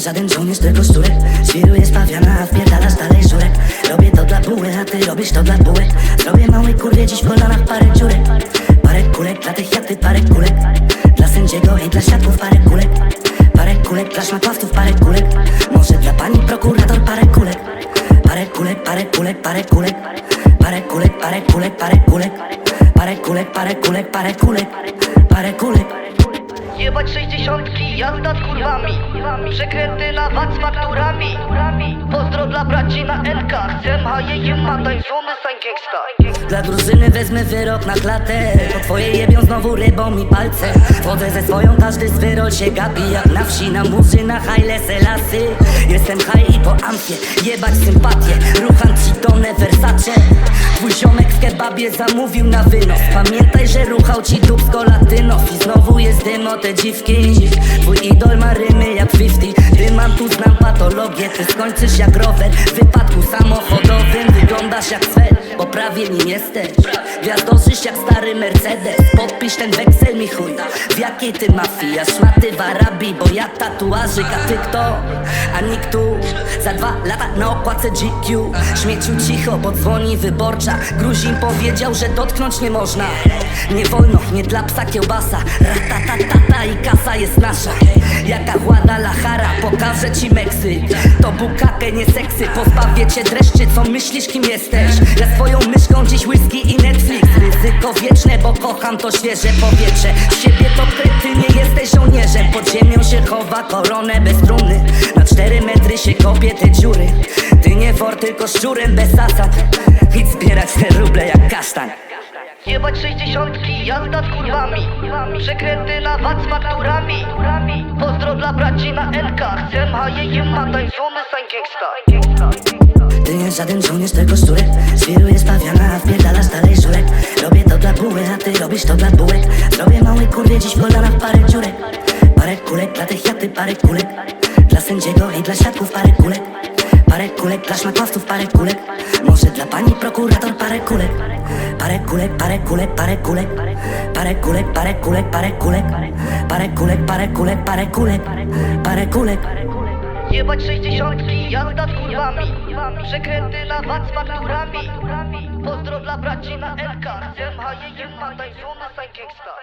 żaden żołnierz, tylko szczurek Świruje spawiana, a wpierdalasz dalej żurek Robię to dla buły, a ty robisz to dla bułek Zrobię małej kurwie dziś w kolanach parę dziurek Parę kulek dla tych jak ty, parę kulek Dla sędziego i dla świadków parę kulek Parę kulek dla szmatławców, parę kulek Może dla pani prokurator parę kulek Parę kulek, parę kulek, parę kulek Parę kulek, parę kulek, parę kulek Parę kulek, parę kulek, parę kulek Parę kulek Jebać sześćdziesiątki, jazda z kurwami. Przekręty na z fakturami. Pozdro dla braci na LK Chcę haje ma tańczony sań gangsta. Dla drużyny wezmę wyrok na klatę. Po twoje jebią znowu rybą mi palce Wchodzę ze swoją, każdy z wyrol się gapi. Jak na wsi, na murzy, na hajlese lasy. Jestem high i po amfie, jebać sympatię. Rucham ci tonę Versace Twój ziomek w kebabie zamówił na wynos. Pamiętaj, że ruchał ci dubsko latynos I znowu jest dym o te dziwki. Twój idol ma rymy jak 50 Ty mam tu znam patologię Ty skończysz jak rower. W wypadku samochodowym Wyglądasz jak sfer, bo prawie nim jesteś Gwiazdorzysz jak stary Mercedes. Podpisz ten weksel mi chuj. W jakiej ty mafii, ja szmaty w Arabii Bo ja tatuażyk, a ty kto? A nikt tu. Za dwa lata na okładce GQ Śmieciu cicho, bo dzwoni wyborcza. Gruzin powiedział, że dotknąć nie można. Nie wolno, nie dla psa kiełbasa. Ratatatata i kasa jest nasza. Jaka Guadalajara, pokażę ci Meksyk. To bukake, nie seksy. Pozbawię cię dreszczy, co myślisz kim jesteś? Ja swoją myszką dziś whisky kocham to świeże powietrze. Z siebie to ty nie jesteś żołnierzem. Pod ziemią się chowa koronę bez trumny. Na cztery metry się kopie te dziury. Ty nie wor, tylko szczurem bez zasad. Idź zbierać te ruble jak kasztan. Jebać sześćdziesiątki, jazda z kurwami. Przekręty na VAT z fakturami. Pozdro dla braci na LK Chcę haje ma tańczony sań Ty nie żaden żołnierz, tylko szczurek Świruje spawiana, ty robisz to dla bułek Zrobię małej kurwie dziś w kolanach parę dziurek. Parę kulek dla tych jak ty, parę kulek Dla sędziego i dla świadków parę kulek. Parę kulek dla szmatławców, parę kulek. Może dla pani prokurator parę kulek. Parę kulek, parę kulek, parę kulek. Parę kulek, parę kulek, parę kulek. Parę kulek, parę kulek, parę kulek. Parę kulek. Jebać sześćdziesiątki, jazda z kurwami. Przekręty na VAT z fakturami dla braci na LK Chcę haje ma tańczony sań gangsta